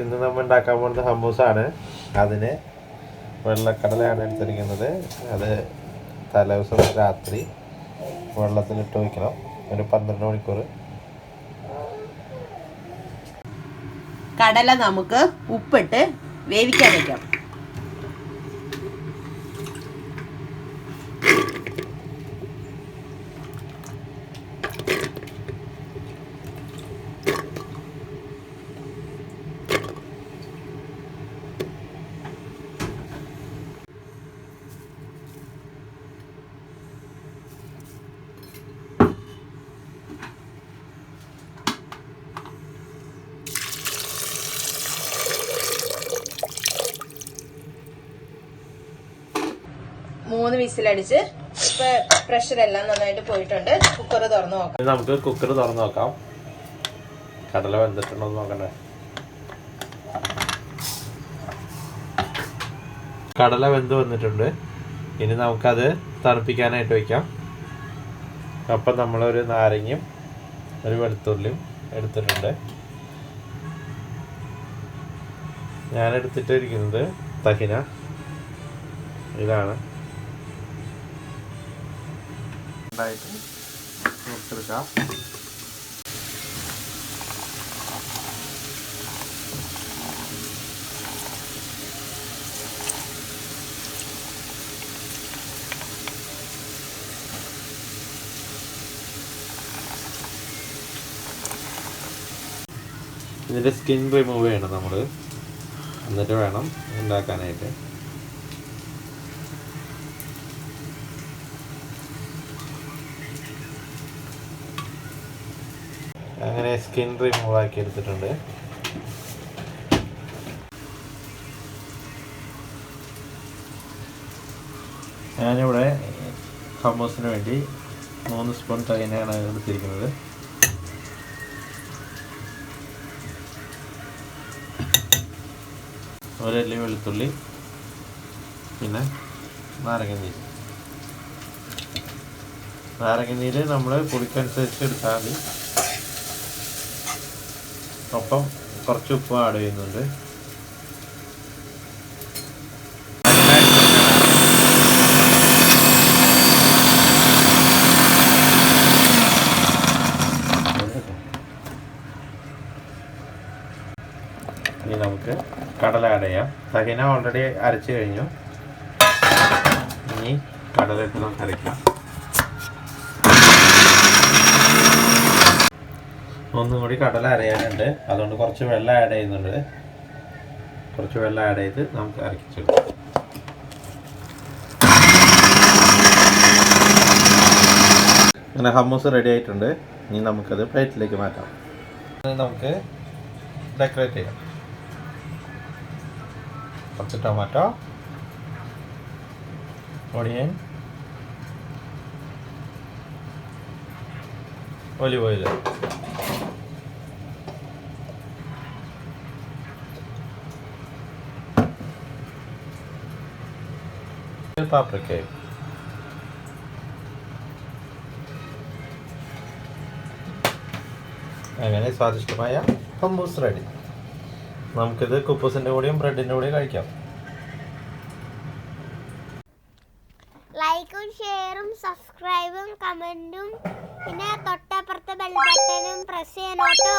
ഇന്ന് നമ്മൾ ഉണ്ടാക്കാൻ പോകുന്നത് ഹമ്മൂസാണ് അതിന് വെള്ളക്കടലയാണ് എടുത്തിരിക്കുന്നത്. അത് തലേദിവസം രാത്രി വെള്ളത്തിലിട്ട് വയ്ക്കണം ഒരു പന്ത്രണ്ട് മണിക്കൂർ. കടല നമുക്ക് ഉപ്പിട്ട് വേവിക്കാൻ വെക്കാം. മൂന്ന് വിസിലടിച്ച് ഇപ്പൊ പ്രഷർ എല്ലാം നന്നായിട്ട് പോയിട്ടുണ്ട്. കുക്കർ തുറന്നു നോക്കാം. നമുക്ക് കുക്കർ തുറന്നു നോക്കാം. കടല വെന്തിട്ടുണ്ടോ നോക്കണ്ടേ? കടല വെന്ത് വന്നിട്ടുണ്ട്. ഇനി നമുക്കത് തണുപ്പിക്കാനായിട്ട് വയ്ക്കാം അപ്പം നമ്മളൊരു നാരങ്ങയും ഒരു വെളുത്തുള്ളിയും എടുത്തിട്ടുണ്ട്. ഞാൻ എടുത്തിട്ടിരിക്കുന്നത് തഹിന. ഇതാണ്. ഉണ്ടായിട്ട് കൊടുത്തെടുക്കാം ഇതിന്റെ സ്കിൻ റിമൂവ് ചെയ്യണം നമ്മൾ എന്നിട്ട് വേണം ഉണ്ടാക്കാനായിട്ട്. അങ്ങനെ സ്കിൻ റിമൂവ് ആക്കി എടുത്തിട്ടുണ്ട്. ഞാനിവിടെ ഹമ്മൂസിന് വേണ്ടി മൂന്ന് സ്പൂൺ തൈനാണ് എടുത്തിരിക്കുന്നത്. ഒരല്ലി വെളുത്തുള്ളി പിന്നെ നാരങ്ങനീര് നാരങ്ങനീര് നമ്മൾ പുളിക്കനുസരിച്ച് എടുത്താൽ മതി. ഒപ്പം കുറച്ച് ഉപ്പ് ആഡ് ചെയ്യുന്നുണ്ട്. ഇനി നമുക്ക് കടല ആഡ് ചെയ്യാം. സഹിന ഓൾറെഡി അരച്ച് കഴിഞ്ഞു. ഇനി കടല നമുക്ക് അരയ്ക്കാം. ഒന്നും കൂടി കടല അരയാനുണ്ട്. അതുകൊണ്ട് കുറച്ച് വെള്ളം ആഡ് ചെയ്യുന്നുണ്ട്. കുറച്ച് വെള്ളം ആഡ് ചെയ്ത് നമുക്ക് അരക്കിച്ചെടുക്കാം. അങ്ങനെ ഹമ്മൂസ് റെഡി ആയിട്ടുണ്ട്. ഇനി നമുക്കത് പ്ലേറ്റിലേക്ക് മാറ്റാം. നമുക്ക് ഡെക്കറേറ്റ് ചെയ്യാം. കുറച്ച് ടൊമാറ്റോ ഒണിയൻ ഒലിവ് ഓയിൽ പാപ്രിക്കയും അങ്ങനെ സ്വാദിഷ്ടമായ ഹമ്മൂസ് റെഡി നമുക്കിത് കുപ്പൂസിൻ്റെ കൂടെയും ബ്രെഡിൻ്റെ കൂടെയും കഴിക്കാം ഷെയറും സബ്സ്ക്രൈബും കമന്റും പിന്നെ തൊട്ടപ്പുറത്തെ ബെൽ ബട്ടണും പ്രസ് ചെയ്യണം കേട്ടോ.